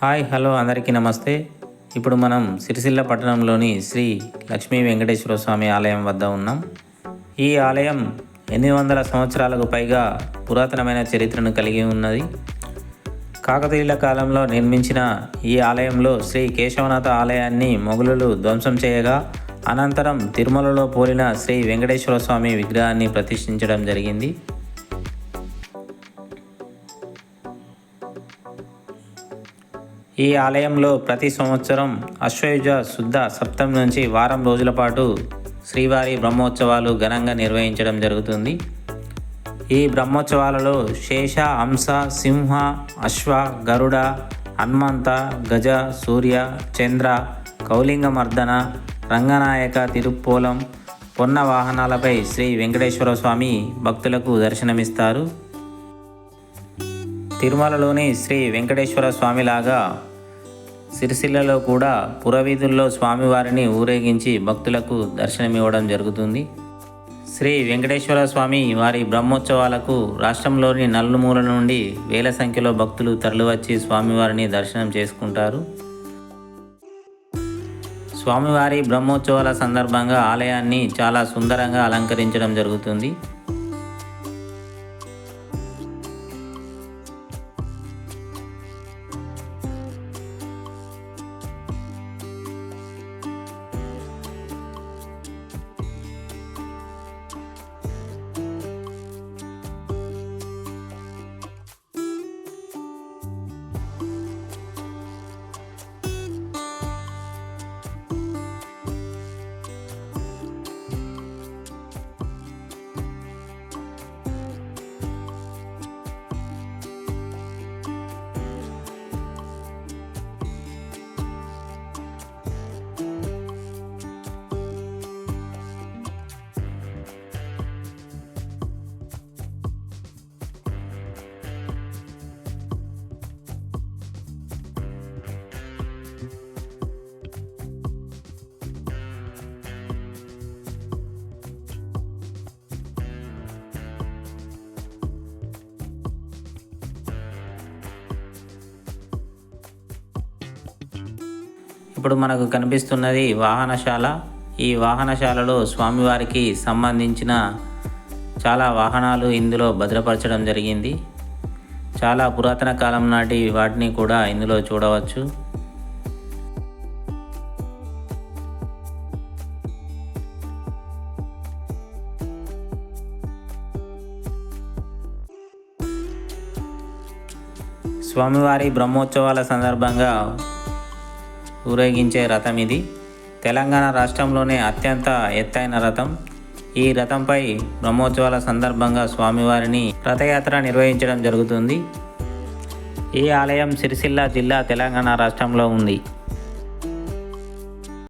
Hi hello అందరికీ నమస్తే. ఇప్పుడు మనం సిరిసిల్ల పట్టణంలోని శ్రీ లక్ష్మీ వెంకటేశ్వర స్వామి ఆలయం వద్ద ఉన్నాం. ఈ ఆలయం ఎనిమిది వందల సంవత్సరాలకు పైగా పురాతనమైన చరిత్రను కలిగి ఉన్నది. కాకతీయుల కాలంలో నిర్మించిన ఈ ఆలయంలో శ్రీ కేశవనాథ ఆలయాన్ని మొఘలులు ధ్వంసం చేయగా అనంతరం తిరుమలలో పోలిన శ్రీ వెంకటేశ్వర స్వామి విగ్రహాన్ని ప్రతిష్ఠించడం జరిగింది. ఈ ఆలయంలో ప్రతి సంవత్సరం అశ్వయుజ శుద్ధ సప్తమి నుంచి వారం రోజుల పాటు శ్రీవారి బ్రహ్మోత్సవాలు ఘనంగా నిర్వహించడం జరుగుతుంది. ఈ బ్రహ్మోత్సవాలలో శేష హంస సింహ అశ్వ గరుడ హనుమంత గజ సూర్య చంద్ర కౌలింగమర్దన రంగనాయక తిరుప్పోలం పొన్న వాహనాలపై శ్రీ వెంకటేశ్వర స్వామి భక్తులకు దర్శనమిస్తారు. తిరుమలలోని శ్రీ వెంకటేశ్వర స్వామిలాగా సిరిసిల్లలో కూడా పురవీధుల్లో స్వామివారిని ఊరేగించి భక్తులకు దర్శనమివ్వడం జరుగుతుంది. శ్రీ వెంకటేశ్వర స్వామి వారి బ్రహ్మోత్సవాలకు రాష్ట్రంలోని నలుమూల నుండి వేల సంఖ్యలో భక్తులు తరలివచ్చి స్వామివారిని దర్శనం చేసుకుంటారు. స్వామివారి బ్రహ్మోత్సవాల సందర్భంగా ఆలయాన్ని చాలా సుందరంగా అలంకరించడం జరుగుతుంది. ఇప్పుడు మనకు కనిపిస్తున్నది వాహనశాల. ఈ వాహనశాలలో స్వామివారికి సంబంధించిన చాలా వాహనాలు ఇందులో భద్రపరచడం జరిగింది. చాలా పురాతన కాలం నాటి వాటిని కూడా ఇందులో చూడవచ్చు. స్వామివారి బ్రహ్మోత్సవాల సందర్భంగా ఊరేగించే రథం ఇది. తెలంగాణ రాష్ట్రంలోనే అత్యంత ఎత్తైన రథం. ఈ రథంపై బ్రహ్మోత్సవాల సందర్భంగా స్వామివారిని రథయాత్ర నిర్వహించడం జరుగుతుంది. ఈ ఆలయం సిరిసిల్ల జిల్లా తెలంగాణ రాష్ట్రంలో ఉంది.